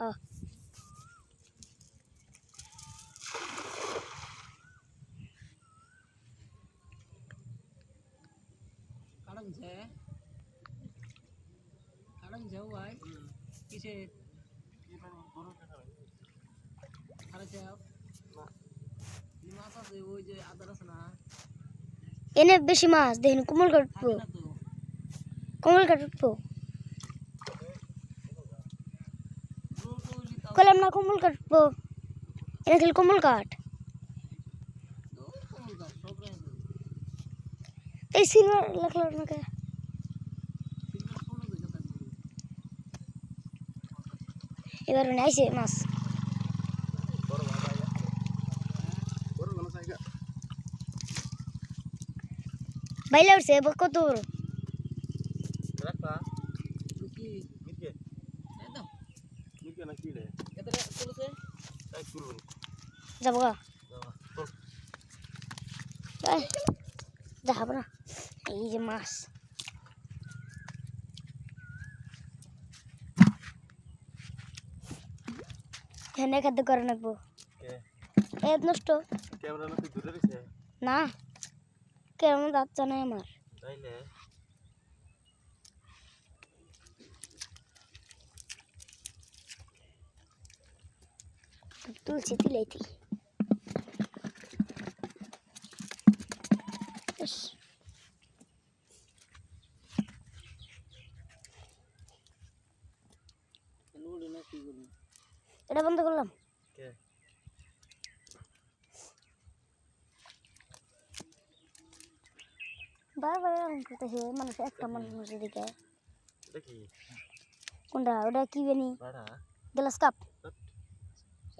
হ্যাঁ কারণ যে কারণ যে ভাই কিসে আরে যাও মাছ আছে ওই যে আদার আছে না এনে বেশি মাছ দেখেন কোমল কাটবো কোমল কাটবো কইলাম না কোমল কাটবো এনে খালি কোমল কাট। এই সিলভার লাগল নাকি সিলভার ষোলো দিকে থাকবে মাছ। বাইলে উঠছে এবার কত বড়? কি এই দাও এত চলেছে যাব গা। যাব না। এই যে মাছ। এখানে খাদ্য করে নাকবো এ নষ্ট। ক্যামেরা নাকি দূরে না। কেমন যাচ্ছে না আমার। তাইলে? তুলছি করবি এটা বন্ধ করলাম। বারবার এরকম করতেছে মানুষ একটা মানুষের দিকে কোনটা? ওটা কি ভাড়া গ্লাস কাপ।